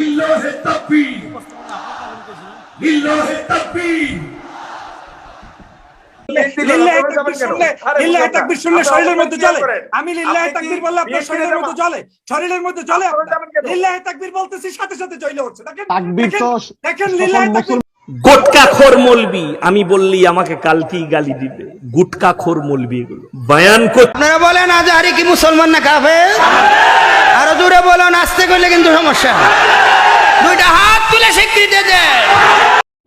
লিল্লাহে তাকবীর লিল্লাহে তাকবীর লিল্লাহে তাকবীর শুনলে লিল্লাহে তাকবীর শুনলে শরীরের মধ্যে জ্বলে। আমি লিল্লাহে তাকবীর বললে আপনার শরীরের মধ্যে জ্বলে। শরীরের মধ্যে। লিল্লাহে তাকবীর বলতেছি সাথে সাথে জ্বলে উঠছে। দেখেন তাকবীর তো দেখেন- দেখেন সকল লিল্লাহে তাকবীর মুসলমান গোটকা খোর মলবি আমি বললি আমাকে কালকেই গালি দিবে। গুটকা খোর মলবি এগুলো। বয়ান করতে বলেন আজহারি কি মুসলমান না কাফে আরও দূরে বলেন আসতে করলে কিন্তু সমস্যা। দুইটা হাত তুলে স্বীকৃতি দেয়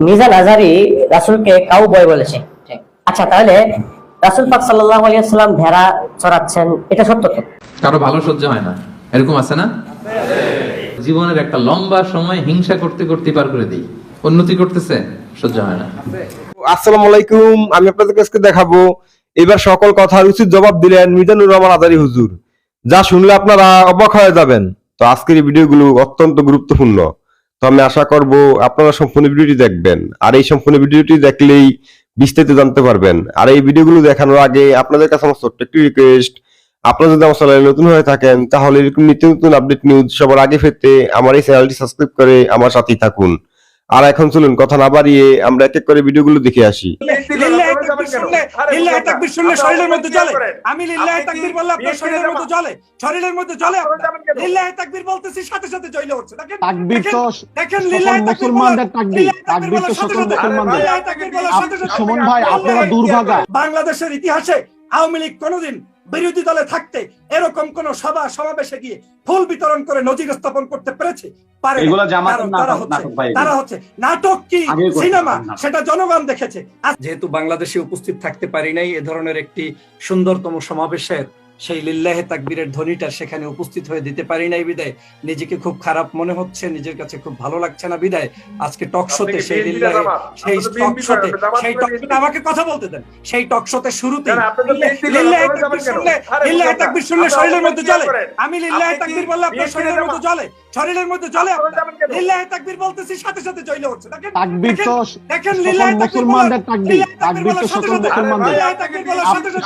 মিজান আজারি রাসুলকে কাউ বয় বলেছে আচ্ছা তাহলে রাসুল পাক সাল্লাহ আলিয়াল্লাম ভেড়া চড়াচ্ছেন এটা সত্য তো? কারও ভালো সহ্য হয় না। এরকম আছে না? জীবনের একটা লম্বা সময় হিংসা করতে করতে পার করে দিই। উন্নতি করতেছে সহ্য হয় না। আসসালামু আলাইকুম আমি আপনাদের কাছে দেখাবো এবার সকল কথার উচিত জবাব দিলেন মিজানুর রহমান আদারি হুজুর। যা শুনলে আপনারা অবাক হয়ে যাবেন। তো আজকের এই ভিডিওগুলো অত্যন্ত গুরুত্বপূর্ণ। তো আমি আশা করব আপনারা সম্পূর্ণ ভিডিওটি দেখবেন। আর এই সম্পূর্ণ ভিডিওটি দেখলেই বিস্তারিত জানতে পারবেন। আর এই ভিডিওগুলো দেখানোর আগে আপনাদের কাছে আমার ছোট্ট একটি রিকোয়েস্ট আপনারা যদি আমার চ্যানেলে নতুন হয়ে থাকেন, তাহলে এরকম নিত্য নতুন আপডেট নিউজ সবার আগে পেতে আমার এই চ্যানেলটি সাবস্ক্রাইব করে আমার সাথেই থাকুন। আর এখন চলুন, কথা না বাড়িয়ে আমরা এক এক করে ভিডিওগুলো দেখে আসি। তাকবীর শুনলে শরীরের মধ্যে জ্বলে? আমি লিল্লাহে তাকবীর বললে আপনার শরীরের মধ্যে জ্বলে। শরীরের মধ্যে জ্বলে আপনার। তাকবীর বলতেছি সাথে সাথে জ্বলে উঠছে দেখেন তাকবীর তো দেখেন- দেখেন সকল লিল্লাহে তাকবীর মুসলমানদের তাকবীর। তাকবীর তাকবীর তো সকল মুসলমানদের। লিল্লাহে তাকবীর বলার সাথে সাথে- সুমন ভাই আপনারা দুর্ভাগা। বাংলাদেশের ইতিহাসে আওয়ামী লীগ কোনোদিন বিরোধী দলে থাকতে এরকম কোন সভা সমাবেশে গিয়ে ফুল বিতরণ করে নজির স্থাপন করতে পেরেছে? পারে তারা হচ্ছে নাটক ভাই এগুলো। তারা হচ্ছে নাটক কি সিনেমা? সেটা জনগণ দেখেছে। আর যেহেতু বাংলাদেশে উপস্থিত থাকতে পারি নাই এ ধরনের একটি সুন্দরতম সমাবেশের সেই লিল্লাহে তাকবীরের ধ্বনিটা সেখানে উপস্থিত হয়ে দিতে পারি নাই বিদায়। নিজেকে খুব খারাপ মনে হচ্ছে নিজের কাছে খুব ভালো লাগছে না বিদায়। আজকে টক শোতে সেই লিল্লাহে সেই টক শোতে সেই টক শোতে আমাকে কথা বলতে দেন। সেই টক শোতে শুরুতে লিল্লাহে তাকবীর শুনলে লিল্লাহে তাকবীর শুনলে শরীরের মধ্যে জ্বলে। আমি লিল্লাহে তাকবীর বললে আপনার শরীরের মধ্যে জ্বলে। শরীরের মধ্যে জ্বলে। লিল্লাহে তাকবীর বলতেছি সাথে সাথে জ্বলে উঠছে দেখেন তাকবীর তো দেখেন লিল্লাহে তাকবীর মুসলমানদের তাকবীর। তাকবীর তো সকল মুসলমানদের।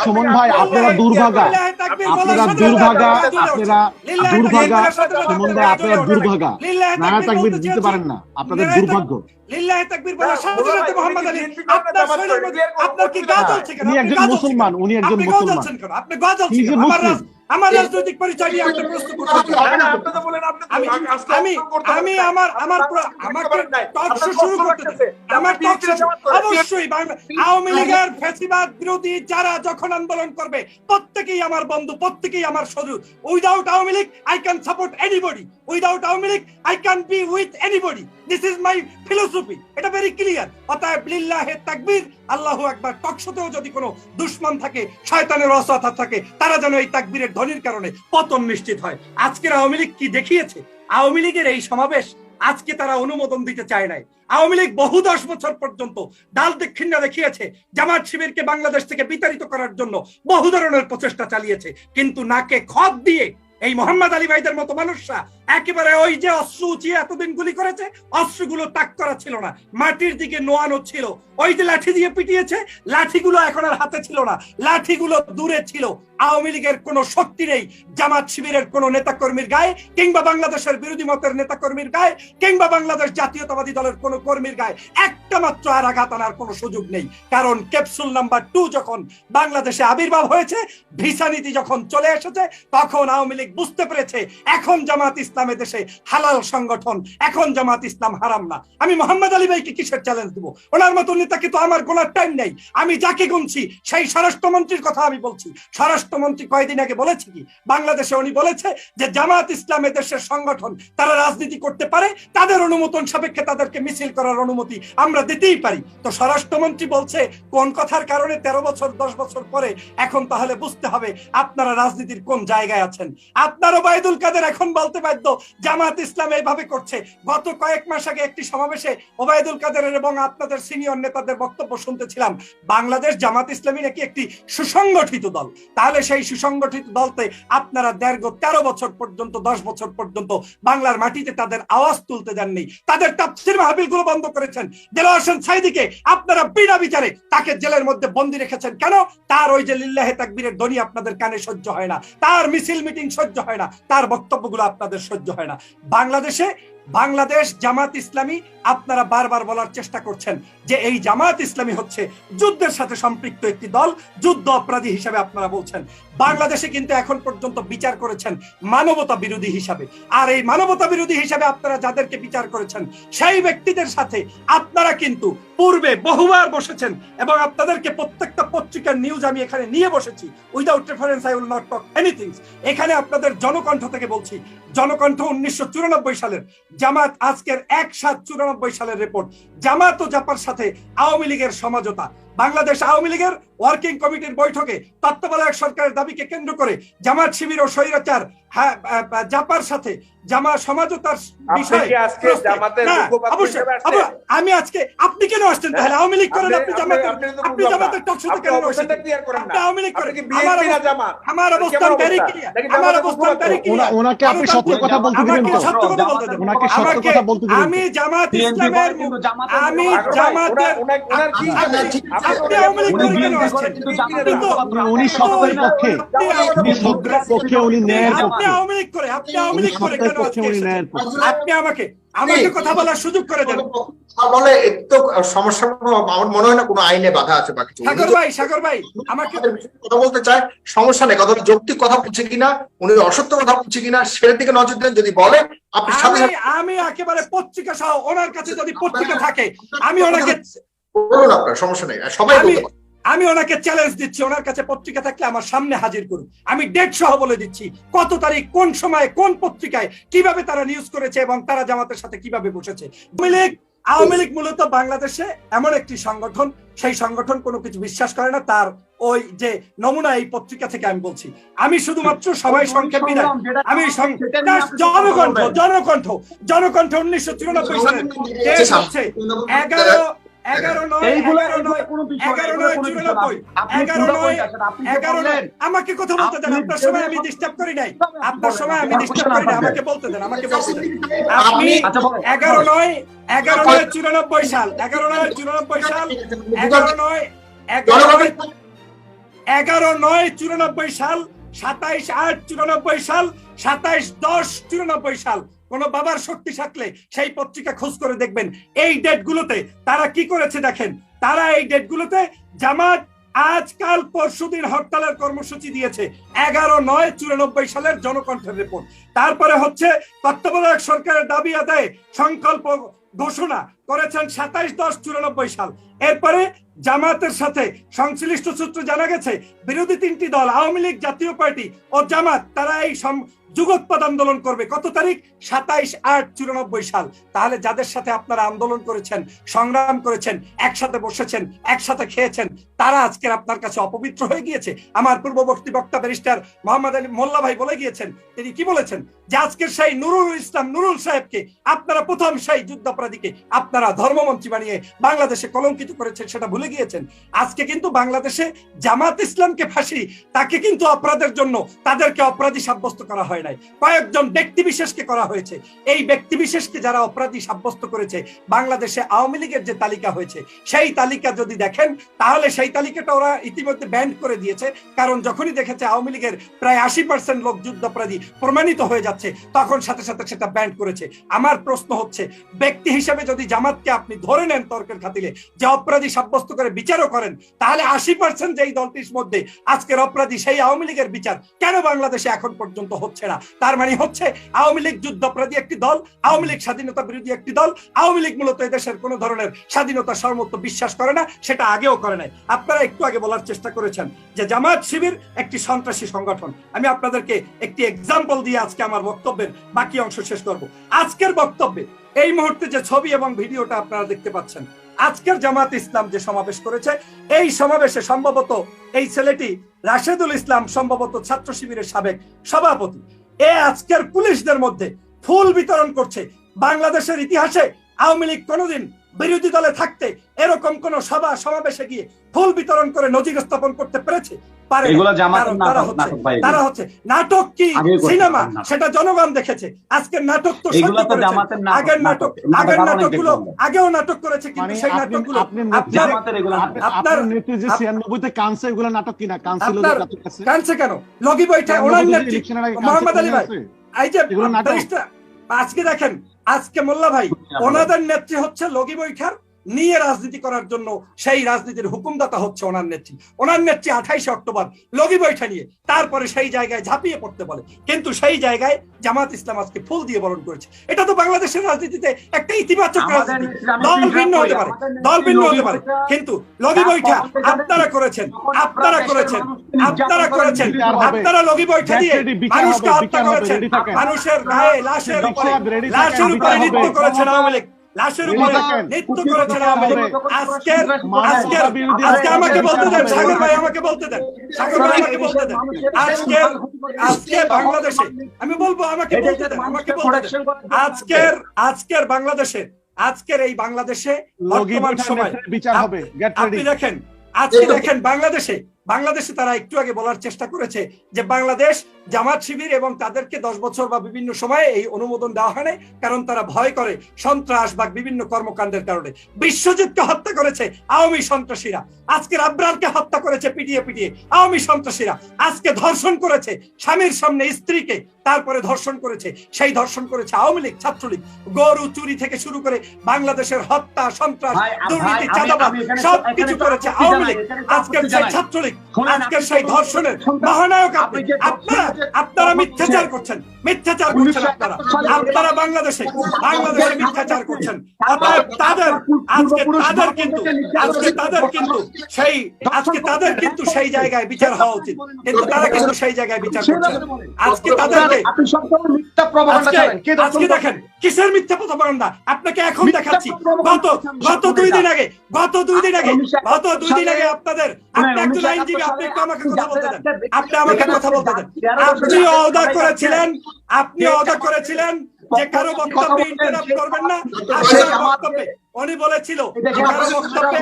সুমন ভাই আপনারা দুর্ভাগা। আপনারা দুর্ভাগা আপনারা সুমন ভাই আপনারা নানা তাকবীর দিতে পারেন না। আপনাদের দুর্ভাগ্য। উনি একজন মুসলমান, উনি একজন মুসলমান। আমার রাজনৈতিক পরিচয় নিয়ে আপনি প্রশ্ন করছেন। আমি আমি আমি আমার আমার প্র- আমাকে শুরু আমার অবশ্যই আওয়ামী লীগের ফ্যাসিবাদ বিরোধী যারা যখন আন্দোলন করবে প্রত্যেকেই আমার বন্ধু প্রত্যেকেই আমার সরু without Awami League I can support anybody without Awami League I can be with anybody this is my philosophy এটা ভেরি ক্লিয়ার অতএব লিল্লাহে তাকবীর আল্লাহু আকবার। টকশোতেও যদি কোনো দুশ্মন থাকে শয়তানের অসহতা থাকে তারা যেন এই তাকবীরের ধ্বনির কারণে পতন নিশ্চিত হয়। আজকের আওয়ামী লীগ কি দেখিয়েছে? আওয়ামী লীগের এই সমাবেশ আজকে তারা অনুমোদন দিতে চায় নাই। আওয়ামী লীগ বহু দশ বছর পর্যন্ত ডাল দক্ষিণা দেখিয়েছে, জামাত শিবিরকে বাংলাদেশ থেকে বিতাড়িত করার জন্য বহু ধরনের প্রচেষ্টা চালিয়েছে। কিন্তু নাকে খত দিয়ে এই মোহাম্মদ আলী ভাইদের মতো মানুষরা একেবারে ওই যে অস্ত্র উঁচিয়ে এতদিন গুলি করেছে অস্ত্রগুলো তাক করা ছিল না। মাটির দিকে নোয়ানো ছিল। ওই যে লাঠি দিয়ে পিটিয়েছে, লাঠিগুলো এখন আর হাতে ছিল না। লাঠিগুলো দূরে ছিল। আওয়ামী লীগের কোনো শক্তি নেই। জামাত শিবিরের কোন নেতা কর্মীর গায়ে, কিংবা বাংলাদেশের বিরোধী মতের নেতা কর্মীর গায়ে, কিংবা বাংলাদেশ জাতীয়তাবাদী দলের কোন কর্মীর গায়ে। একটা মাত্র আর আঘাত আনার কোনো সুযোগ নেই। কারণ ক্যাপসুল নাম্বার টু যখন বাংলাদেশে আবির্ভাব হয়েছে, ভিসা নীতি যখন চলে এসেছে, তখন আওয়ামী লীগ বুঝতে পেরেছে, এখন জামাত দেশে হালাল সংগঠন, এখন জামাত ইসলাম হারাম না। আমি মোহাম্মদ আলী ভাইকে কিসের চ্যালেঞ্জ দিব? ওনার মতো নেতাকে তো আমার গোনার টাইম নেই। আমি যাকে গুনছি, সেই স্বরাষ্ট্রমন্ত্রীর কথা আমি বলছি। স্বরাষ্ট্রমন্ত্রী কয়েকদিন আগে বলেছে কি? বাংলাদেশে উনি বলেছে যে, জামাত ইসলামে দেশের সংগঠন তারা রাজনীতি করতে পারে, তাদের অনুমোদন সাপেক্ষে তাদেরকে মিছিল করার অনুমতি আমরা দিতেই পারি। তো স্বরাষ্ট্রমন্ত্রী বলছে, কোন কথার কারণে তেরো বছর, দশ বছর পরে এখন তাহলে বুঝতে হবে আপনারা রাজনীতির কোন জায়গায় আছেন। আপনার ওবায়দুল কাদের এখন বলতে বাধ্য জামাত ইসলাম এইভাবে করছে। গত কয়েক মাস আগে একটি সমাবেশে ওবায়দুল কাদেরের এবং আপনাদের সিনিয়র নেতাদের বক্তব্য শুনতেছিলাম। বাংলাদেশ জামাত ইসলামী নাকি একটি সুসংগঠিত দল? তাহলে সেই সুসংগঠিত দলতে আপনারা দীর্ঘ তেরো বছর পর্যন্ত, দশ বছর পর্যন্ত বাংলার মাটিতে তাদের আওয়াজ তুলতে দেননি। তাদের তাফসির মাহবিলগুলো বন্ধ করেছেন। দেলোয়ার হোসেন সাইদিকে আপনারা বিনা বিচারে তাকে জেলের মধ্যে বন্দি রেখেছেন কেন? তার ওই যে লিল্লাহে তাকবীরের ধ্বনি আপনাদের কানে সহ্য হয় না। তার মিছিল মিটিং সহ্য হয় না। তার বক্তব্যগুলো আপনাদের সহ্য হয় না। বাংলাদেশে বাংলাদেশ জামাত ইসলামী আপনারা বারবার বলার চেষ্টা করছেন যে এই জামাত ইসলামী হচ্ছে যুদ্ধের সাথে সম্পৃক্ত একটি দল, যুদ্ধ অপরাধী হিসাবে আপনারা বলছেন। বাংলাদেশে কিন্তু এখন পর্যন্ত বিচার করেছেন মানবতা বিরোধী হিসাবে। আর এই মানবতা বিরোধী হিসাবে আপনারা যাদেরকে বিচার করেছেন, সেই ব্যক্তিদের সাথে আপনারা কিন্তু পূর্বে বহুবার বসেছেন এবং আপনাদেরকে প্রত্যেকটা পত্রিকার নিউজ আমি এখানে নিয়ে বসেছি। Without reference I will not talk anything এখানে আপনাদের জনকণ্ঠ থেকে বলছি। জনকণ্ঠ উনিশশো চুরানব্বই সালের জামাত আজকের এক সাত চুরানব্বই সালের রিপোর্ট জামাত ও জাপার সাথে আওয়ামী লীগের সমঝোতা। বাংলাদেশ আওয়ামী লীগের ওয়ার্কিং কমিটির বৈঠকে তত্ত্বাবধায়ক সরকারের দাবিকে কেন্দ্র করে জামাত শিবির ও স্বৈরাচার হ্যাঁ, জাপার সাথে জামা সমঝোতার বিষয়ে অবশ্যই, আসছেন? আমি আজকে আপনি কেন আসছেন তাহলে আওয়ামী লীগ করেন আপনি জামাতের আপনি জামাতের না। টকশোতে কেন করেন আপনি আওয়ামী লীগ করেন কি আমার না অবস্থান- জামাত? আমার অবস্থান অবস্থা? very আমার অবস্থান clear। ওনা- ওনাকে আপনি সত্য কথা বলতে দিবেন আমাকে তো? সত্য কথা বলতে দেন। ওনাকে সত্য কথা বলতে দিবেন আমি জামাত ইসলামের আমি জামাতের ওনার কি- আপনি- আপনি- আপনি আওয়ামী লীগ করে কেন আসছেন? আপনি তো- উনি সত্যের পক্ষে উনি সত্যের পক্ষে। উনি ন্যায়ের পক্ষে। আওয়ামী লীগ করে আপনি আওয়ামী লীগ করে কেন পক্ষে আজকে উনি এসেছেন? ন্যায়ের পক্ষে। আপনি আমাকে আমাকে কথা বলার সুযোগ করে দেন। বলে একটু সমস্যা আমার মনে হয় না কোনো আইনে বাধা আছে বা কিছু। সাগর ভাই সাগর ভাই আমাকে কথা বলতে চায় সমস্যা নেই। কথা যৌক্তিক কথা বলছে কিনা উনি অসত্য কথা বলছে কিনা সেটার দিকে নজর দেন যদি বলে আপনি আমি আমি একেবারে পত্রিকা সহ ওনার কাছে যদি পত্রিকা থাকে আমি ওনাকে বলুন আপনার সমস্যা নেই। সবাই আমি বলতে আমি ওনাকে চ্যালেঞ্জ দিচ্ছি ওনার কাছে পত্রিকা থাকলে আমার সামনে হাজির করুন। আমি ডেট সহ বলে দিচ্ছি কত তারিখ কোন সময় কোন পত্রিকায় কীভাবে তারা নিউজ করেছে এবং তারা জামাতের সাথে কীভাবে বসেছে। আওয়ামী লীগ আওয়ামী লীগ মূলত বাংলাদেশে এমন একটি সংগঠন সেই সংগঠন কোনো কিছু বিশ্বাস করে না তার ওই যে নমুনা এই পত্রিকা থেকে আমি বলছি। আমি শুধুমাত্র সবাই সংক্ষেপ বিদায়। আমি জনকণ্ঠ জনকণ্ঠ জনকণ্ঠ উনিশশো চুরানব্বই সালে এগারো আমাকে কথা বলতে দেন আপনার সময় আমি ডিস্টার্ব করি নাই। আপনার সময় আমি ডিস্টার্ব করি নাই আমাকে বলতে দেন আমাকে বলতে দেন। আপনি এগারো নয় এগারো নয় চুরানব্বই সাল এগারো নয় চুরানব্বই সাল এগারো নয় এগারো নয় এগারো নয় চুরানব্বই সাল সাতাইশ আট চুরানব্বই সাল সাতাইশ দশ চুরানব্বই সাল। কোন বাবার শক্তি থাকলে সেই পত্রিকা খোঁজ করে দেখবেন। এই ডেট গুলোতে তারা কি করেছে দেখেন? তারা এই ডেট গুলোতে জামাত আজকাল পরশুদিন হরতালের কর্মসূচি দিয়েছে। এগারো নয় চুরানব্বই সালের জনকণ্ঠের রিপোর্ট তারপরে হচ্ছে তত্ত্বাবধায়ক সরকারের দাবি আদায়ে সংকল্প ঘোষণা করেছেন সাতাইশ দশ চুরানব্বই সাল। এরপরে জামাতের সাথে সংশ্লিষ্ট সূত্র জানা গেছে, বিরোধী তিনটি দল, আওয়ামী লীগ জাতীয় পার্টি ও জামাত, তারা এই যুগোৎপাদ আন্দোলন করবে। কত তারিখ? সাতাইশ আট চুরানব্বই সাল। তাহলে যাদের সাথে আপনারা আন্দোলন করেছেন, সংগ্রাম করেছেন, একসাথে বসেছেন, একসাথে খেয়েছেন, তারা আজকের আপনার কাছে অপবিত্র হয়ে গিয়েছে। আমার পূর্ববর্তী বক্তা ব্যারিস্টার মোহাম্মদ আলী মোল্লা ভাই বলে গিয়েছেন, তিনি কি বলেছেন? যে আজকের সেই নুরুল ইসলাম, নুরুল সাহেবকে, আপনারা প্রথম সেই যুদ্ধাপরাধীকে, আপনারা ধর্মমন্ত্রী বানিয়ে বাংলাদেশে কলঙ্কিত করেছেন সেটা ভুলে গিয়েছেন। আজকে কিন্তু বাংলাদেশে জামাত ইসলামকে ফাঁসি, তাকে কিন্তু অপরাধের জন্য তাদেরকে অপরাধী সাব্যস্ত করা হয় নাই। কয়েকজন ব্যক্তি বিশেষকে করা হয়েছে। এই ব্যক্তি বিশেষকে যারা অপরাধী সাব্যস্ত করেছে, বাংলাদেশে আওয়ামী লীগের যে তালিকা হয়েছে, সেই তালিকা যদি দেখেন, তাহলে সেই তালিকাটা ওরা ইতিমধ্যে ব্যান্ড করে দিয়েছে। কারণ যখনই দেখেছে আওয়ামী লীগের প্রায় আশি পার্সেন্ট লোক যুদ্ধাপরাধী প্রমাণিত হয়ে যাচ্ছে, তখন সাথে সাথে সেটা ব্যান্ড করেছে। আমার প্রশ্ন হচ্ছে, ব্যক্তি হিসেবে যদি জামাতকে আপনি ধরে নেন তর্কের খাতিলে, যে অপরাধী সাব্যস্ত করে বিচারও করেন, তাহলে আশি পার্সেন্ট যেই দলটির মধ্যে আজকের অপরাধী সেই আওয়ামী লীগের বিচার কেন বাংলাদেশে এখন পর্যন্ত হচ্ছে না তার মানে হচ্ছে, আওয়ামী লীগ যুদ্ধাপরাধী একটি দল, আওয়ামী লীগ স্বাধীনতা বিরোধী একটি দল, আওয়ামী লীগ মূলত এদেশের কোন ধরনের স্বাধীনতা সর্বত্র বিশ্বাস করে না, সেটা আগেও করে নাই। আপনারা একটু আগে বলার চেষ্টা করেছেন যে জামাত শিবির একটি সন্ত্রাসী সংগঠন। আমি আপনাদেরকে একটি এক্সাম্পল দিয়ে আজকে আমার বক্তব্যের বাকি অংশ শেষ করব। আজকের বক্তব্যে, এই মুহূর্তে যে ছবি এবং ভিডিওটা আপনারা দেখতে পাচ্ছেন, আজকের জামাত ইসলাম যে সমাবেশ করেছে, এই সমাবেশে সম্ভবত এই ছেলেটি রাশেদুল ইসলাম, সম্ভবত ছাত্র শিবিরের সাবেক সভাপতি। এ আজকের পুলিশদের মধ্যে ফুল বিতরণ করছে। বাংলাদেশের ইতিহাসে আওয়ামী লীগ কোনোদিন বিরোধী দলে থাকতে এরকম কোন সভা সমাবেশে গিয়ে ফুল বিতরণ করে নজির স্থাপন করতে পেরেছে? পারে তারা নাটক, হচ্ছে। তারা হচ্ছে নাটক কি সিনেমা? সেটা জনগণ দেখেছে। আজকের নাটক তো আগের নাটক। আগের নাটকগুলো আগেও নাটক করেছে কিন্তু মানে সেই নাটকগুলো আপনার নেত্রী যে ছিয়ানব্বইতে কানসে এগুলো নাটক কিনা? কানছে কেন? লগি বইটা ওনার নেত্রী মোহাম্মদ আলী ভাই। এই যে আজকে দেখেন আজকে মোল্লা ভাই ওনাদের নেত্রী হচ্ছে লগি বৈঠার নিয়ে রাজনীতি করার জন্য সেই রাজনীতির হুকুমদাতা হচ্ছে ওনার নেত্রী। ওনার নেত্রী আঠাইশে অক্টোবর লগি বৈঠা নিয়ে তারপরে সেই জায়গায় ঝাঁপিয়ে পড়তে বলে। কিন্তু সেই জায়গায় জামাত ইসলাম আজকে ফুল দিয়ে বরণ করেছে। এটা তো বাংলাদেশের রাজনীতিতে একটা ইতিবাচক রাজনীতি। দল ভিন্ন হতে পারে। দল ভিন্ন হতে পারে। কিন্তু লগি বৈঠা আপনারা করেছেন। আপনারা করেছেন। আপনারা করেছেন। আপনারা লগি বৈঠা দিয়ে মানুষকে হত্যা করেছেন। মানুষের গায়ে লাশের উপরে লাশের উপরে নৃত্য করেছেন আওয়ামী লীগ। লাশের উপরে নৃত্য করেছেন আজকের আজকের আজকে আমাকে বলতে দেন সাগর ভাই আমাকে বলতে দেন সাগর ভাই আমাকে বলতে দেন। আজকের আজকে বাংলাদেশে আমি বলব আমাকে বলতে দেন আমাকে বলতে দেন। আজকের আজকের বাংলাদেশে আজকের এই বাংলাদেশে বর্তমান সময় বিচার হবে আপনি দেখেন আজকে দেখেন বাংলাদেশে বাংলাদেশে তারা একটু আগে বলার চেষ্টা করেছে যে বাংলাদেশ জামাত শিবির এবং তাদেরকে দশ বছর বা বিভিন্ন সময়ে এই অনুমোদন দেওয়া হয় কারণ তারা ভয় করে সন্ত্রাস বা বিভিন্ন কর্মকাণ্ডের কারণে। বিশ্বজিৎকে হত্যা করেছে আওয়ামী সন্ত্রাসীরা। আজকে আব্রারকে হত্যা করেছে পিটিয়ে পিটিয়ে আওয়ামী সন্ত্রাসীরা। আজকে ধর্ষণ করেছে স্বামীর সামনে স্ত্রীকে। তারপরে ধর্ষণ করেছে সেই ধর্ষণ করেছে আওয়ামী লীগ ছাত্রলীগ। গরু চুরি থেকে শুরু করে বাংলাদেশের হত্যা সন্ত্রাস দুর্নীতি চাঁদাবাদ সবকিছু করেছে আওয়ামী লীগ। আজকের সেই ছাত্রলীগ আজকের সেই ধর্ষণের মহানায়ক আপনি। আপনারা আপনারা মিথ্যাচার করছেন। মিথ্যাচার করছেন আপনারা। আপনারা বাংলাদেশে বাংলাদেশে মিথ্যাচার করছেন। অতএব তাদের আজকে তাদের কিন্তু আজকে তাদের কিন্তু সেই আজকে তাদের কিন্তু সেই জায়গায় বিচার হওয়া উচিত। কিন্তু তারা কিন্তু সেই জায়গায় বিচার করছে না। আজকে তাদেরকে আজকে দেখেন কিসের মিথ্যা আপনাকে এখন দেখাচ্ছি। গত গত দুই দিন আগে গত দুই দিন আগে গত দুই দিন আগে আপনাদের আপনি একজন আইনজীবী আপনি একটু আমাকে কথা বলতে দেন। আপনি আমাকে কথা বলতে দেন। আপনি অদা করেছিলেন। আপনি অদা করেছিলেন যে কারও বক্তব্যে ইন্টারাপ্ট করবেন না। আপনার বক্তব্যে। উনি বলেছিল যে কারও বক্তব্যে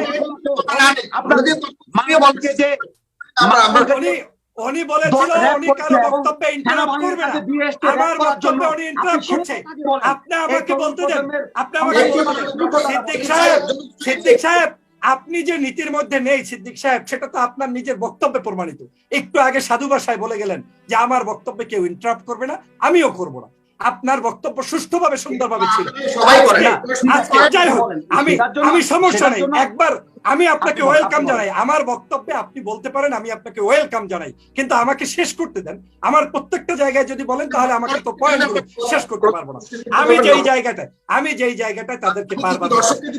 উনি উনি বলেছিল উনি কারও বক্তব্যে ইন্টারাপ্ট করবে না। আমার বক্তব্যে উনি ইন্টারাপ্ট করছে। আপনি আমাকে বলতে দেন। আপনি আমাকে বলতে দেন। সিদ্দিক সাহেব সিদ্দিক সাহেব আপনি যে নীতির মধ্যে নেই সিদ্দিক সাহেব সেটা তো আপনার নিজের বক্তব্যে প্রমাণিত। একটু আগে সাধু ভাষায় বলে গেলেন যে আমার বক্তব্যে কেউ ইন্টারাপ্ট করবে না আমিও করব না। আপনার বক্তব্য সুষ্ঠুভাবে সুন্দরভাবে ছিল। সবাই করে। আজকে যাই হোক আমি আমি সমস্যা নেই। একবার আমি আপনাকে ওয়েলকাম জানাই। আমার বক্তব্যে আপনি বলতে পারেন আমি আপনাকে ওয়েলকাম জানাই। কিন্তু আমাকে শেষ করতে দেন। আমার প্রত্যেকটা জায়গায় যদি বলেন তাহলে আমাকে তো পয়েন্ট শেষ করতে পারব না। আমি যেই জায়গাটায় আমি যেই জায়গাটায় তাদেরকে বারবার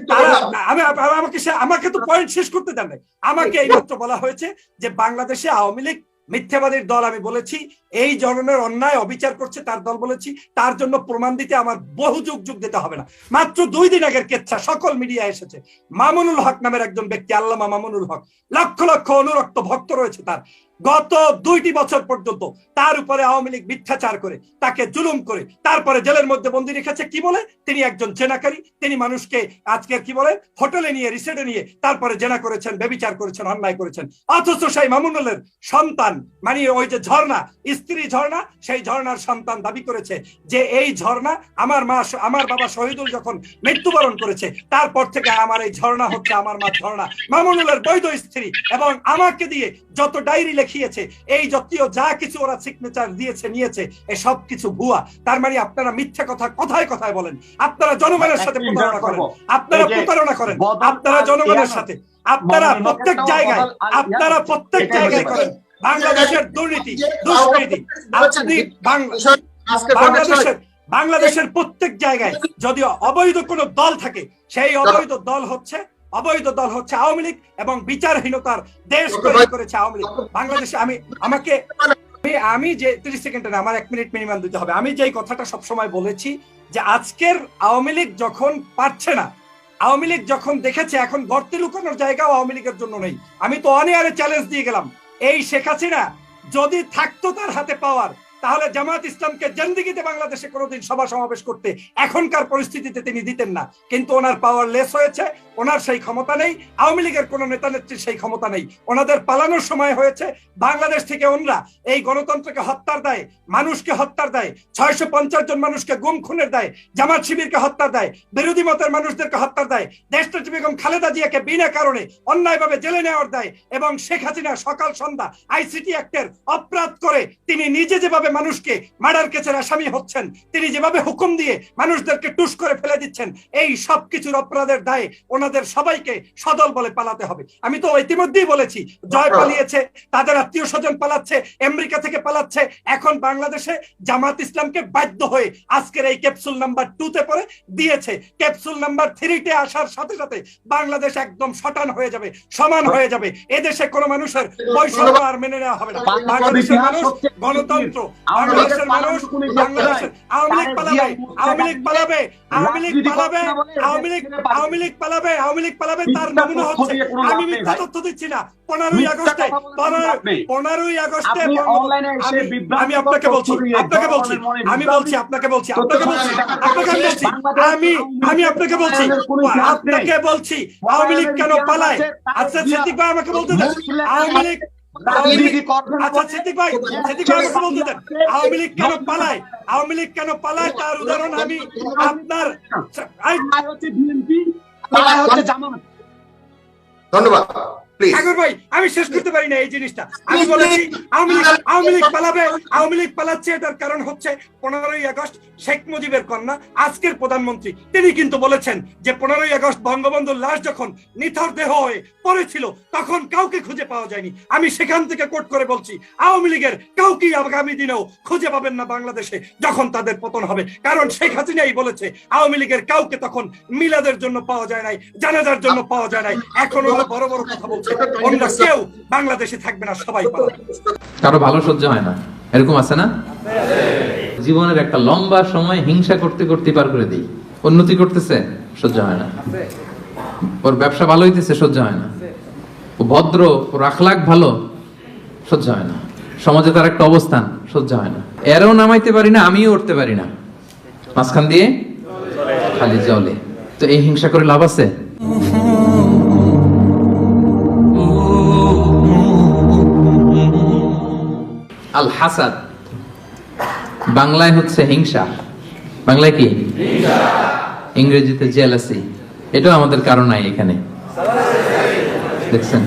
তারা আমি আমি- আমাকে আমাকে তো পয়েন্ট শেষ করতে দেন নাই। আমাকে এইমাত্র বলা হয়েছে যে বাংলাদেশে আওয়ামী লীগ মিথ্যাবাদীর দল আমি বলেছি, এই ধরনের অন্যায় অবিচার করছে তার দল বলেছি, তার জন্য প্রমাণ দিতে আমার বহু যুগ যুগ দিতে হবে না। মাত্র দুই দিন আগের কেচ্ছা, সকল মিডিয়া এসেছে। মামুনুল হক নামের একজন ব্যক্তি, আল্লামা মামুনুল হক। লক্ষ লক্ষ অনুরক্ত ভক্ত রয়েছে তার। গত দুইটি বছর পর্যন্ত তার উপরে আওয়ামী লীগ মিথ্যাচার করে, তাকে জুলুম করে, তারপরে জেলের মধ্যে বন্দি রেখেছে, কি বলে? তিনি একজন জেনাকারী, তিনি মানুষকে আজকের কি বলে? হোটেলে নিয়ে, রিসেটে নিয়ে, তারপরে জেনা করেছেন বেবিচার করেছেন, অন্যায় করেছেন। অথচ সেই মামুনুলের সন্তান মানে ওই যে ঝর্ণা, স্ত্রী ঝর্ণা, সেই ঝর্ণার সন্তান দাবি করেছে যে এই ঝর্ণা আমার মা, আমার বাবা শহীদুল যখন মৃত্যুবরণ করেছে, তারপর থেকে আমার এই ঝর্ণা হচ্ছে আমার মা ঝর্ণা। মামুনুলের বৈধ স্ত্রী এবং আমাকে দিয়ে যত ডায়েরি লেখিয়েছে এই জাতীয় যা কিছু ওরা সিগনেচার দিয়েছে নিয়েছে এই সব কিছু ভুয়া। তার মানে আপনারা মিথ্যা কথা কথায় কথায় বলেন। আপনারা জনগণের সাথে প্রতারণা করেন। আপনারা প্রতারণা করেন। আপনারা জনগণের সাথে। আপনারা প্রত্যেক জায়গায় আপনারা প্রত্যেক জায়গায় করেন। বাংলাদেশের দুর্নীতি দুষ্কৃতি। আপনি বাংলাদেশের বাংলাদেশের প্রত্যেক জায়গায় যদি অবৈধ কোনো দল থাকে সেই অবৈধ দল হচ্ছে অবৈধ দল হচ্ছে আওয়ামী লীগ এবং বিচারহীনতার দেশ তৈরি করেছে আওয়ামী লীগ। বাংলাদেশে আমি আমাকে আমি- যে ত্রিশ সেকেন্ডে আমার এক মিনিট মিনিমাম দিতে হবে। আমি যেই কথাটা সবসময় বলেছি যে আজকের আওয়ামী লীগ যখন পারছে না আওয়ামী লীগ যখন দেখেছে এখন গর্তে লুকানোর জায়গাও আওয়ামী লীগের জন্য নেই। আমি তো অনিয়ারে চ্যালেঞ্জ দিয়ে গেলাম। এই শেখ হাসিনা যদি থাকতো তার হাতে পাওয়ার তাহলে জামাত ইসলামকে জেন্দিগিতে বাংলাদেশে কোনোদিন সভা সমাবেশ করতে এখনকার পরিস্থিতিতে তিনি দিতেন না। কিন্তু ওনার পাওয়ার লেস হয়েছে, ওনার সেই ক্ষমতা নেই, আওয়ামী লীগের কোন নেতা নেত্রীর সেই ক্ষমতা নেই। ওনাদের পালানোর সময় হয়েছে, বাংলাদেশ থেকে ওনরা এই গণতন্ত্রকে হত্যার দায়, মানুষকে হত্যার দায়, ছয়শো পঞ্চাশ জন মানুষকে গুম, খুনের দায়, জামাত শিবিরকে হত্যার দায়, বিরোধী মতের মানুষদেরকে হত্যার দায় দেশনেত্রী বেগম খালেদা জিয়াকে বিনা কারণে অন্যায়ভাবে জেলে নেওয়ার দায় এবং শেখ হাসিনা সকাল সন্ধ্যা আইসিটি অ্যাক্টের অপরাধ করে তিনি নিজে যেভাবে মানুষকে মার্ডার কেসের আসামি হচ্ছেন। তিনি যেভাবে হুকুম দিয়ে মানুষদেরকে টুস করে ফেলে দিচ্ছেন এই সব কিছুর অপরাধের দায়ে ওনাদের সবাইকে সদল বলে পালাতে হবে। আমি তো ইতিমধ্যেই বলেছি জয় পালিয়েছে তাদের আত্মীয় স্বজন পালাচ্ছে আমেরিকা থেকে পালাচ্ছে এখন বাংলাদেশে জামাত ইসলামকে বাধ্য হয়ে আজকের এই ক্যাপসুল নাম্বার টু তে পরে দিয়েছে। ক্যাপসুল নাম্বার থ্রিতে আসার সাথে সাথে বাংলাদেশ একদম শটান হয়ে যাবে সমান হয়ে যাবে। এদেশে কোনো মানুষের বৈষম্য আর মেনে নেওয়া হবে না। বাংলাদেশের মানুষ গণতন্ত্র বাংলাদেশের মানুষ বাংলাদেশের আওয়ামী লীগ পালাবে আওয়ামী লীগ পালাবে আওয়ামী লীগ পালাবে আওয়ামী লীগ আওয়ামী লীগ পালাবে আওয়ামী লীগ পালাবে তার নমুনা হচ্ছে আমি মিথ্যা তথ্য দিচ্ছি না। পনেরোই আগস্টে পনেরোই আগস্টে আমি- আমি আপনাকে বলছি আপনাকে বলছি আমি বলছি আপনাকে বলছি আপনাকে বলছি আপনাকে আমি বলছি আমি আমি আপনাকে বলছি আপনাকে বলছি আওয়ামী লীগ কেন পালায়? আচ্ছা সিদ্দিক ভাই আমাকে বলতে দেন। আওয়ামী লীগ আওয়ামী লীগ আচ্ছা আওয়ামী লীগ কেন পালায়? আওয়ামী লীগ কেন পালায়? তার উদাহরণ আমি আপনার ধন্যবাদ। সাগর ভাই আমি শেষ করতে পারি না এই জিনিসটা। আমি বলেছি আওয়ামী লীগ আওয়ামী লীগ পালাবে আওয়ামী লীগ পালাচ্ছে এটার কারণ হচ্ছে পনেরোই আগস্ট শেখ মুজিবের কন্যা আজকের প্রধানমন্ত্রী। তিনি কিন্তু বলেছেন যে পনেরোই আগস্ট বঙ্গবন্ধুর লাশ যখন নিথর দেহ হয়ে পড়েছিল তখন কাউকে খুঁজে পাওয়া যায়নি। আমি সেখান থেকে কোট করে বলছি আওয়ামী লীগের কাউকেই আগামী দিনেও খুঁজে পাবেন না বাংলাদেশে যখন তাদের পতন হবে। কারণ শেখ হাসিনাই বলেছে আওয়ামী লীগের কাউকে তখন মিলাদের জন্য পাওয়া যায় নাই জানাজার জন্য পাওয়া যায় নাই। এখন ওরা বড় বড় কথা বলছে। অন্য কেউ বাংলাদেশে থাকবে না সবাই কারও ভালো সহ্য হয় না। এরকম আছে না? জীবনের একটা লম্বা সময় হিংসা করতে করতে পার করে দিই। উন্নতি করতেছে সহ্য হয় না। ওর ব্যবসা ভালো হইতেছে সহ্য হয় না। ও ভদ্র ওর আখলাখ ভালো সহ্য হয় না। সমাজে তার একটা অবস্থান সহ্য হয় না। এরও নামাইতে পারি না আমিও উঠতে পারি না। মাঝখান দিয়ে খালি জলে। তো এই হিংসা করে লাভ আছে? আল হাসাদ। বাংলায় হচ্ছে হিংসা। বাংলায় কি? ইংরেজিতে জেলাসি এটাও আমাদের কারণ নাই এখানে। দেখছেন?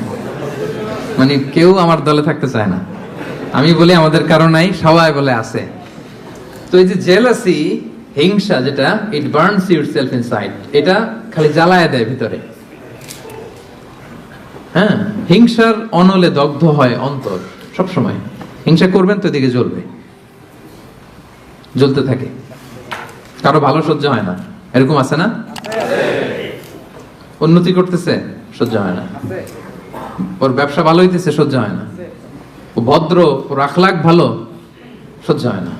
মানে কেউ আমার দলে থাকতে চায় না। আমি বলি আমাদের কারণ নাই, সবাই বলে আছে। তো এই যে জেলাসি হিংসা যেটা it burns yourself inside এটা খালি জ্বালায় দেয় ভিতরে। হ্যাঁ? হিংসার অনলে দগ্ধ হয় অন্তর সব সময় হিংসা করবেন তো এদিকে জ্বলবে। জ্বলতে থাকে। কারও ভালো সহ্য হয় না। এরকম আছে না? উন্নতি করতেছে, সহ্য হয় না। ওর ব্যবসা ভালো হইতেছে, সহ্য হয় না। ও ভদ্র, ওর আখলাখ ভালো, সহ্য হয় না।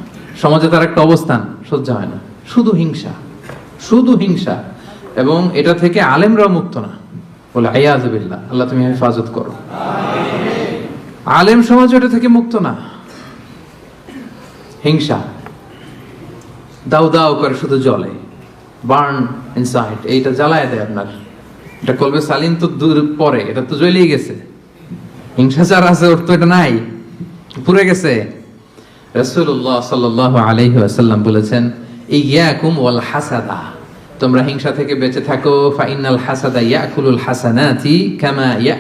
সমাজে তার একটা অবস্থান, সহ্য হয় না। শুধু হিংসা শুধু হিংসা। এবং এটা থেকে আলেমরাও মুক্ত না। বলে আয়াজবিল্লাহ আল্লাহ তুমি হেফাজত করো। আলেম সমাজ এটা থেকে মুক্ত না। হিংসা। দাউ দাউ করে শুধু জলে বার্ন এইটা জ্বালায় দেয় আপনার। এটা তো দূর পরে, এটা তো গেছে। হিংসা যার আছে, ওর তো এটা নাই। পুড়ে গেছে। রাসূলুল্লাহ সাল্লাল্লাহু আলাইহি ওয়াসাল্লাম বলেছেন ইয়াকুম ওয়াল হাসাদা। তোমরা হিংসা থেকে বেঁচে থাকো, ফাইনাল হাসাদা ইয়াকুলুল হাসানাতি কামা ইয়া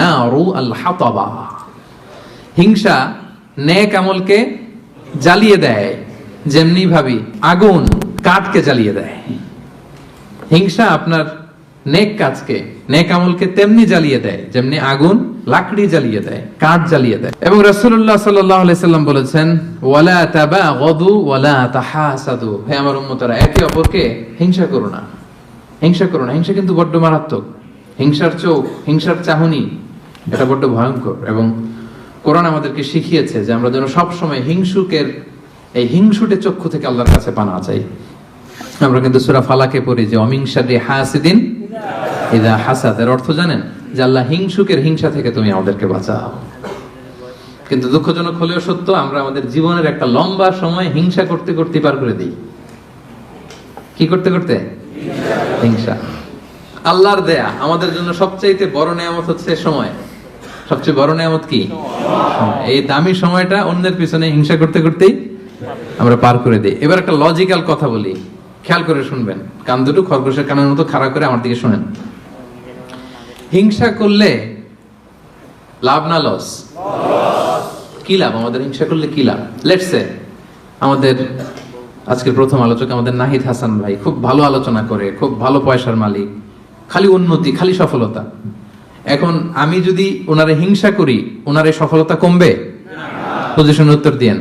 নারু আল হাতাবা হিংসা নেক আমলকে জ্বালিয়ে দেয়, যেমনি ভাবি আগুন কাঠকে জ্বালিয়ে দেয়। হিংসা আপনার নেক কাজকে নেক আমলকে তেমনি জ্বালিয়ে দেয়, যেমনি আগুন লাকড়ি জ্বালিয়ে দেয়, কাঠ জ্বালিয়ে দেয়। এবং আলাইহি সাল্লাম বলেছেন, ওয়ালা তাবাগাদু ওয়ালা তাহাসাদু। হে আমার উম্মতরা, একে অপরকে হিংসা করো না। হিংসা করো না, হিংসা কিন্তু বড্ড মারাত্মক। হিংসার চোখ, হিংসার চাহনি, এটা বড্ড ভয়ঙ্কর। এবং কোরআন আমাদেরকে শিখিয়েছে যে আমরা যেন সবসময় হিংসুকের, এই হিংসুটে চক্ষু থেকে আল্লাহর কাছে পানা চাই। আমরা কিন্তু সূরা ফালাকে পড়ি যে অমিংসারি হাসিদিন ইদা হাসাদ। এর অর্থ জানেন যে আল্লাহ হিংসুকের হিংসা থেকে তুমি আমাদেরকে বাঁচাও। কিন্তু দুঃখজনক হলেও সত্য, আমরা আমাদের জীবনের একটা লম্বা সময় হিংসা করতে করতে পার করে দিই। কি করতে করতে? হিংসা। আল্লাহর দেয়া। আমাদের জন্য সবচাইতে বড় নেয়ামত হচ্ছে সময়। সবচেয়ে বড় নেয়ামত কি? এই দামি সময়টা অন্যের পিছনে হিংসা করতে করতেই আমরা পার করে দিই। এবার একটা লজিক্যাল কথা বলি। খেয়াল করে শুনবেন। কান দুটো খরগোশের কানের মতো খাড়া করে আমার দিকে শুনেন। হিংসা করলে লাভ না লস কি লাভ? আমাদের হিংসা করলে কি লাভ? লেটসে আমাদের আজকের প্রথম আলোচক আমাদের নাহিদ হাসান ভাই খুব ভালো আলোচনা করে, খুব ভালো পয়সার মালিক। খালি উন্নতি, খালি সফলতা। এখন আমি যদি ওনারে হিংসা করি, ওনার সফলতা কমবে? পজিশন উত্তর দিয়েন।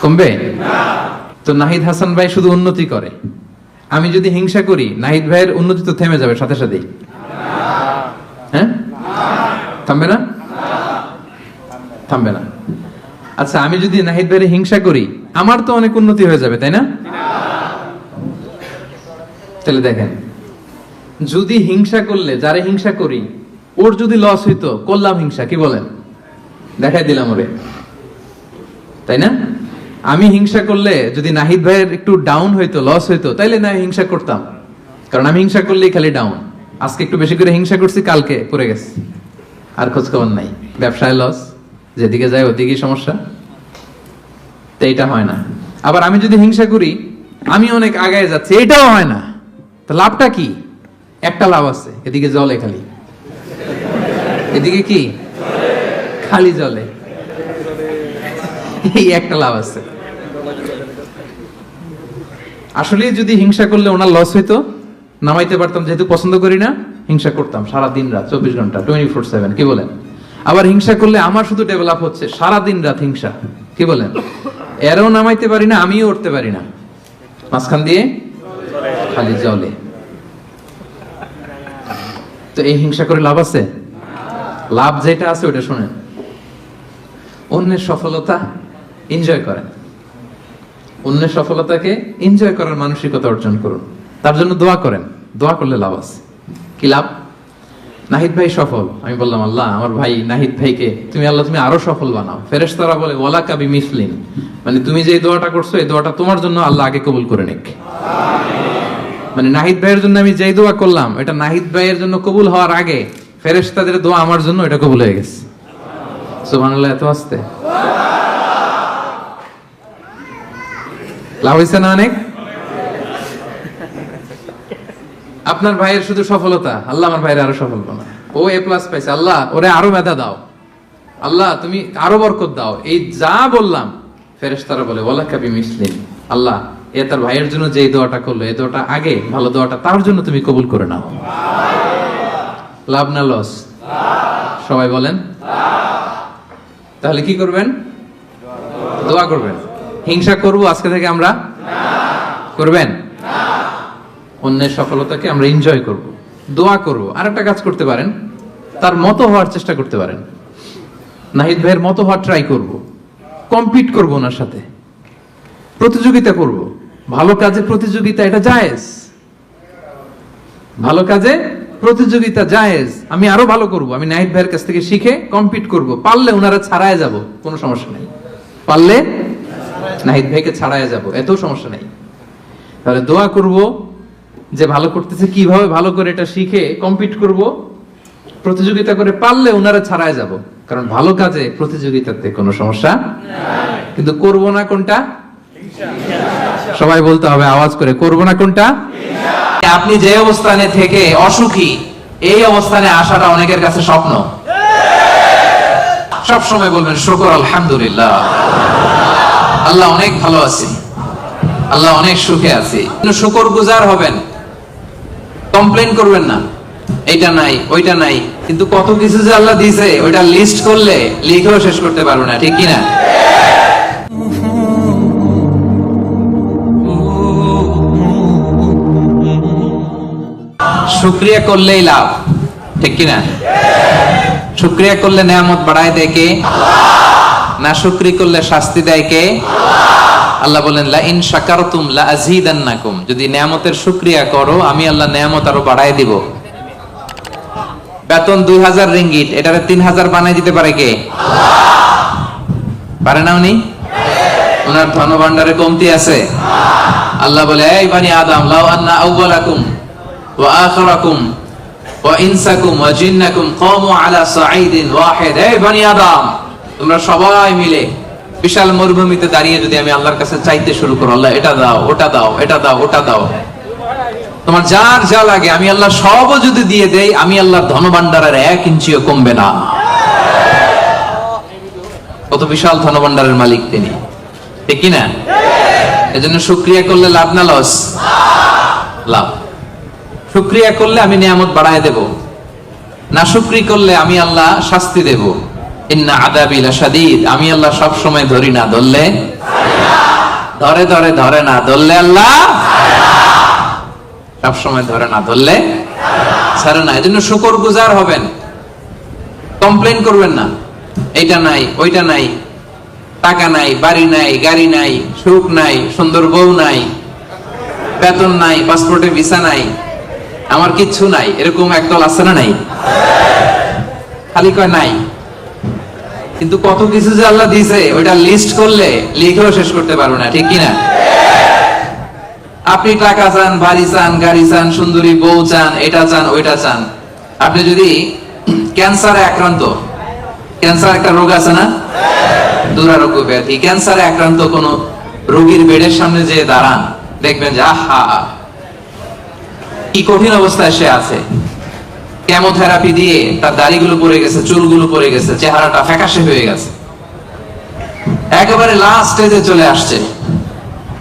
কমবে? তো নাহিদ হাসান ভাই শুধু উন্নতি করে। আমি যদি হিংসা করি, নাহিদ ভাইয়ের উন্নতি তো থেমে যাবে সাথে সাথেই। হ্যাঁ? থামবে না? থামবে না। আচ্ছা আমি যদি নাহিদ ভাইয়ের হিংসা করি, আমার তো অনেক উন্নতি হয়ে যাবে, তাই না? তাহলে দেখেন। যদি হিংসা করলে, যারে হিংসা করি, ওর যদি লস হইতো, করলাম হিংসা, কি বলেন? দেখাই দিলাম ওরে। তাই না? আমি হিংসা করলে যদি নাহিদ ভাইয়ের একটু ডাউন হইতো লস হইতো, তাইলে না হিংসা করতাম। কারণ আমি হিংসা করলেই খালি ডাউন আজকে একটু বেশি করে হিংসা করছি, কালকে পড়ে গেছে। আর খোঁজ খবর নাই। ব্যবসায় লস যেদিকে যায় ওদিকেই সমস্যা। তো এটা হয় না। আবার আমি যদি হিংসা করি, আমি অনেক আগায় যাচ্ছি, এটাও হয় না। তো লাভটা কি? একটা লাভ আছে, এদিকে জলে খালি। এদিকে কি? খালি জলে। এই একটা লাভ আছে। আসলে যদি হিংসা করলে ওনার লস হইতো, নামাইতে পারতাম, যেহেতু পছন্দ করি না, হিংসা করতাম সারা দিন রাত, চব্বিশ ঘণ্টা টোয়েন্টি ফোর সেভেন কি বলেন? আবার হিংসা করলে আমার শুধু ডেভেলপ হচ্ছে সারা দিন রাত হিংসা, কি বলেন? এরও নামাইতে পারি না, আমিও উঠতে পারি না। মাঝখান দিয়ে খালি জলে। তো এই হিংসা করে লাভ আছে? লাভ যেটা আছে ওটা শোনেন। অন্যের সফলতা এনজয় করেন। অন্যের সফলতাকে এনজয় করার মানসিকতা অর্জন করুন। তার জন্য দোয়া করেন। দোয়া করলে লাভ আছে। কি লাভ? নাহিদ ভাই সফল। আমি বললাম, আল্লাহ, আমার ভাই নাহিদ ভাইকে তুমি, আল্লাহ, তুমি আরও সফল বানাও। ফেরেশতারা বলে ওয়ালা কাবি মিসলিন মানে তুমি যে দোয়াটা করছ, এই দোয়াটা তোমার জন্য আল্লাহ আগে কবুল করে নিক। মানে নাহিদ ভাইয়ের জন্য আমি যেই দোয়া করলাম, এটা নাহিদ ভাইয়ের জন্য কবুল হওয়ার আগে ফেরেশতাদের দোয়া আমার জন্য এটা কবুল হয়ে গেছে। সুবহানাল্লাহ, এত আসতে। লাভ হয়েছে না অনেক? আপনার ভাইয়ের শুধু সফলতা, আল্লাহ আমার ভাইয়ের আরও সফল বানা ও এ প্লাস পাইছে, আল্লাহ, ওরে আরও মেধা দাও। আল্লাহ, তুমি আরও বরকত দাও। এই যা বললাম, ফেরেশতারা বলে ওলা কাবি মিসলিম আল্লাহ এ তার ভাইয়ের জন্য যে দোয়াটা করল এই দোয়াটা আগে, ভালো দোয়াটা তার জন্য তুমি কবুল করে নাও। লাভ না লস? সবাই বলেন। তাহলে কি করবেন? দোয়া করবেন। হিংসা করব আজকে থেকে আমরা? করবেন? অন্যের সফলতাকে আমরা এনজয় করব। দোয়া করব। আর একটা কাজ করতে পারেন। তার মতো হওয়ার চেষ্টা করতে পারেন। নাহিদ ভাইয়ের মতো হওয়ার ট্রাই করব। কম্পিট করব ওনার সাথে। প্রতিযোগিতা করব। ভালো কাজে প্রতিযোগিতা, এটা জায়েজ? ভালো কাজে প্রতিযোগিতা জায়েজ? আমি আরও ভালো করব। আমি নাইট ভাইয়ের কাছ থেকে শিখে কম্পিট করব। পারলে ওনারা ছাড়ায় যাব, কোনো সমস্যা নেই। পারলে নাহিদ ভাইকে ছাড়ায় যাব এত সমস্যা নেই। তাহলে দোয়া করব যে ভালো করতেছে, কীভাবে ভালো করে এটা শিখে কম্পিট করব। প্রতিযোগিতা করে পারলে ওনারা ছাড়ায় যাব। কারণ ভালো কাজে প্রতিযোগিতাতে কোনো সমস্যা কিন্তু করব না কোনটা? সবাই বলতে হবে আওয়াজ করে করব না কোনটা? আপনি যে অবস্থানে থেকে অসুখী এই অবস্থানে আসাটা অনেকের কাছে স্বপ্ন। সব সময় বলবেন শুকর আলহামদুলিল্লাহ। আল্লাহ অনেক ভালো আছে। আল্লাহ অনেক সুখে আছে। শুকর গুজার হবেন। কমপ্লেন করবেন না। এটা নাই ওইটা নাই। কিন্তু কত কিছু যে আল্লাহ দিয়েছে ওইটা লিস্ট করলে লিখেও শেষ করতে পারব না ঠিক কিনা? শুক্রিয়া করলেই লাভ। ঠিক কিনা? শুক্রিয়া করলে নেয়ামত বাড়ায় দেয় কে? না শুক্রি করলে শাস্তি দেয় কে? আল্লাহ বলেন লা ইন শাকারতুম লা আযীদান্নাকুম যদি নেয়ামতের শুকরিয়া করো, আমি আল্লাহ নেয়ামত আরও বাড়ায় দিব। বেতন 2000 রিঙ্গিট এটারে 3000 বানাই দিতে পারে কে? পারে না উনি? ওনার ধন ভান্ডারে কমতি আছে। আল্লাহ বলে, এই বানি আদম, লাউ আন্না আউওয়ালাকুম। ওয়া ইনসাকুম ওয়া জিন্নাকুম কামু আলা সাঈদিন ওয়াহিদ। এই তোমরা সবাই মিলে বিশাল মরুভূমিতে দাঁড়িয়ে যদি আমি আল্লাহর কাছে চাইতে শুরু আল্লাহ, এটা দাও, ওটা দাও, এটা দাও, ওটা দাও। তোমার যার যা লাগে, আমি আল্লাহ সবও যদি দিয়ে দেই, আমি আল্লাহর ধনভাণ্ডারের এক ইঞ্চিও কমবে না। কত বিশাল ধনভাণ্ডারের মালিক তিনি। ঠিক কিনা? এজন্য শুক্রিয়া করলে লাভ না লস? লাভ। শুক্রিয়া করলে আমি নিয়ামত বাড়ায় দেব। না শুক্রি করলে আমি আল্লাহ শাস্তি দেব। ইন্না আদাবিলা সাদিদ আমি আল্লাহ সব সময় ধরি না, ধরলে? ধরে ধরে ধরে না, ধরলে আল্লাহ? সব সময় ধরে না, ধরলে? ছাড়ে না, এজন্য শুকর গুজার হবেন। কমপ্লেন করবেন না। এইটা নাই, ওইটা নাই, টাকা নাই, বাড়ি নাই, গাড়ি নাই, সুখ নাই, সুন্দর বউ নাই, বেতন নাই, পাসপোর্টে ভিসা নাই। আমার কিচ্ছু নাই। এরকম একদল আছে না নাই? খালি কয় নাই। কিন্তু কত কিছু যে আল্লাহ দিয়েছে ওইটা লিস্ট করলে লিখেও শেষ করতে পারব না, ঠিক কিনা? আপনি টাকা চান, বাড়ি চান, গাড়ি চান, সুন্দরী বউ চান, এটা চান, ওইটা চান। আপনি যদি ক্যান্সারে আক্রান্ত ক্যান্সার একটা রোগ আছে না? দুরারোগ্য ব্যাধি। ক্যান্সারে আক্রান্ত কোন রোগীর বেডের সামনে যে দাঁড়ান, দেখবেন যে, আহা! কি কঠিন অবস্থায় সে আছে? কেমোথেরাপি দিয়ে তার দাড়িগুলো পড়ে গেছে, চুলগুলো পড়ে গেছে, চেহারাটা ফ্যাকাশে হয়ে গেছে। একেবারে লাস্ট স্টেজে চলে আসছে।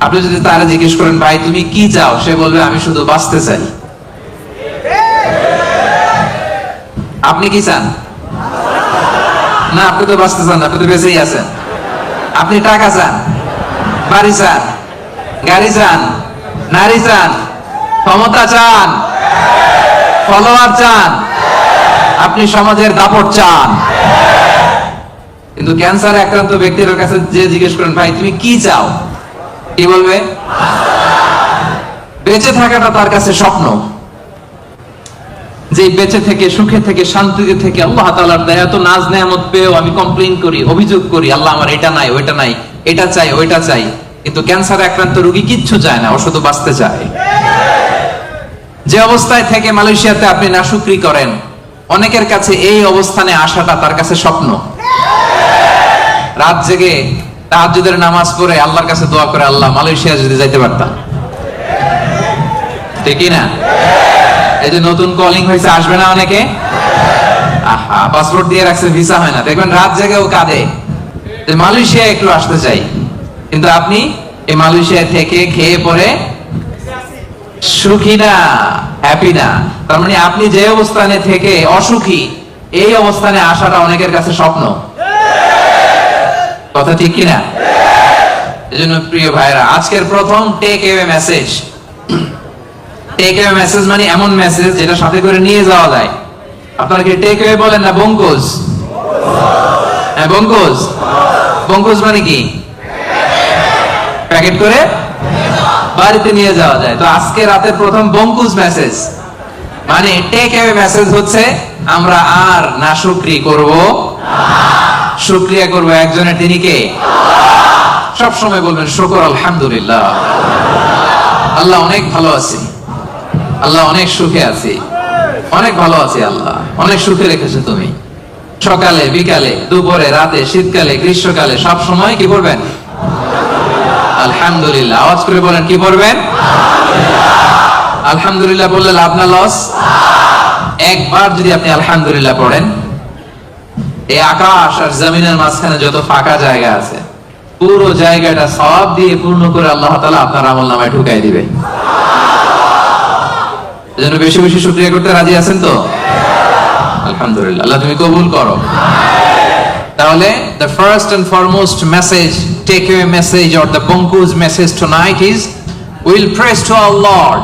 আপনি যদি তারা জিজ্ঞেস করেন, ভাই, তুমি কি চাও? সে বলবে, আমি শুধু বাঁচতে চাই। আপনি কি চান? না, আপনি তো বাঁচতে চান আপনি তো বেঁচেই আছেন। আপনি টাকা চান, বাড়ি চান, গাড়ি চান, নারী চান ক্ষমতা চান। ফলোয়ার চান। আপনি সমাজের দাপট চান। কিন্তু ক্যান্সার আক্রান্ত ব্যক্তির কাছে যে জিজ্ঞেস করেন, ভাই, তুমি কি চাও? কি বলবে? বেঁচে থাকাটা তার কাছে স্বপ্ন। যে বেঁচে থেকে, সুখে থেকে, শান্তিতে থেকে আল্লাহ তাআলার দয়া তো নাজ নেয়ামত পেয়েও আমি কমপ্লেইন করি, অভিযোগ করি, আল্লাহ আমার এটা নাই, ওইটা নাই, এটা চাই, ওইটা চাই। কিন্তু ক্যান্সার আক্রান্ত রোগী কিচ্ছু চায় না ও শুধু বাঁচতে চায়। যে অবস্থায় থেকে মালয়েশিয়াতে আপনি নাশুকরি করেন, অনেকের কাছে এই অবস্থানে আসাটা তার কাছে স্বপ্ন। রাত জেগে তাহাজ্জুদের নামাজ পড়ে আল্লাহর কাছে দোয়া করে, আল্লাহ, মালয়েশিয়া যদি যাইতে পারতাম। ঠিকই না? এই যে নতুন কলিং হয়েছে, আসবে না অনেকে? আহা পাসপোর্ট দিয়ে রাখছে ভিসা হয় না। দেখবেন রাত জেগেও কাঁদে। মালয়েশিয়া একটু আসতে চাই। কিন্তু আপনি এই মালয়েশিয়া থেকে খেয়ে পরে সুখী না হ্যাপি না। তার মানে আপনি যে অবস্থানে থেকে অসুখী, এই অবস্থানে আসাটা অনেকের কাছে স্বপ্ন। কথা ঠিক কিনা? এজন্য প্রিয় ভাইরা আজকের প্রথম take away message take away message মানে এমন মেসেজ যেটা সাথে করে নিয়ে যাওয়া যায়। আপনারা কি টেক এওয়ে বলেন না বঙ্কোজ হ্যাঁ বঙ্কোজ বঙ্কোজ মানে কি? প্যাকেট করে বাড়িতে নিয়ে যাওয়া যায়। তো আজকে রাতের প্রথম বঙ্কুজ মেসেজ মানে টেক এওয়ে মেসেজ হচ্ছে, আমরা আর না শুক্রি করব। শুক্রিয়া করব একজনের, তিনি কে? সব সময় বলবেন, শুকর, আলহামদুলিল্লাহ। আল্লাহ অনেক ভালো আছি। আল্লাহ অনেক সুখে আছি। অনেক ভালো আছি আল্লাহ। অনেক সুখে রেখেছো তুমি। সকালে, বিকালে, দুপুরে, রাতে, শীতকালে, গ্রীষ্মকালে, সব সময় কি করবেন? আলহামদুলিল্লাহ। আওয়াজ করে বলেন, কি আলহামদুলিল্লাহ বললে লাভ না লস? একবার যদি আপনি আলহামদুলিল্লাহ পড়েন, এই আকাশ আর জমিনের মাঝখানে যত ফাঁকা জায়গা আছে, পুরো জায়গাটা সব দিয়ে পূর্ণ করে আল্লাহ তাআলা আপনার আমল নামায় ঢুকাই দিবে। এজন্য বেশি বেশি করতে রাজি আছেন তো? আলহামদুলিল্লাহ। আল্লাহ তুমি কবুল করো। তাহলে the first and foremost message take away message or the bonkus message tonight is we will praise to our lord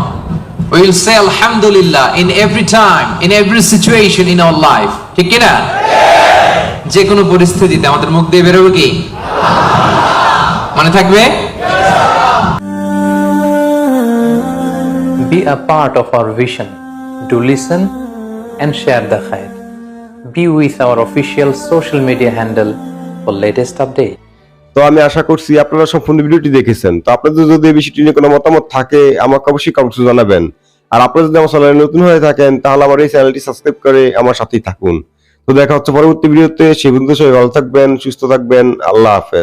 we will say alhamdulillah in every time in every situation in our life ঠিক কি না যে কোনো পরিস্থিতিতে আমাদের মুখ দিয়ে বেরোবে কি মনে থাকবে Be a part of our vision. Do listen and share the khair. Be with our official social media handle for latest update তো আমি আশা করছি আপনারা সম্পূর্ণ ভিডিওটি দেখেছেন। তো আপনাদের যদি এই বিষয়টি নিয়ে কোনো মতামত থাকে, আমাকে অবশ্যই কমেন্টস জানাবেন। আর আপনারা যদি আমার চ্যানেলে নতুন হয়ে থাকেন, তাহলে আমার এই চ্যানেলটি সাবস্ক্রাইব করে আমার সাথেই থাকুন। তো দেখা হচ্ছে পরবর্তী ভিডিওতে। সেই বন্ধু সবাই ভালো থাকবেন, সুস্থ থাকবেন। আল্লাহ হাফেজ।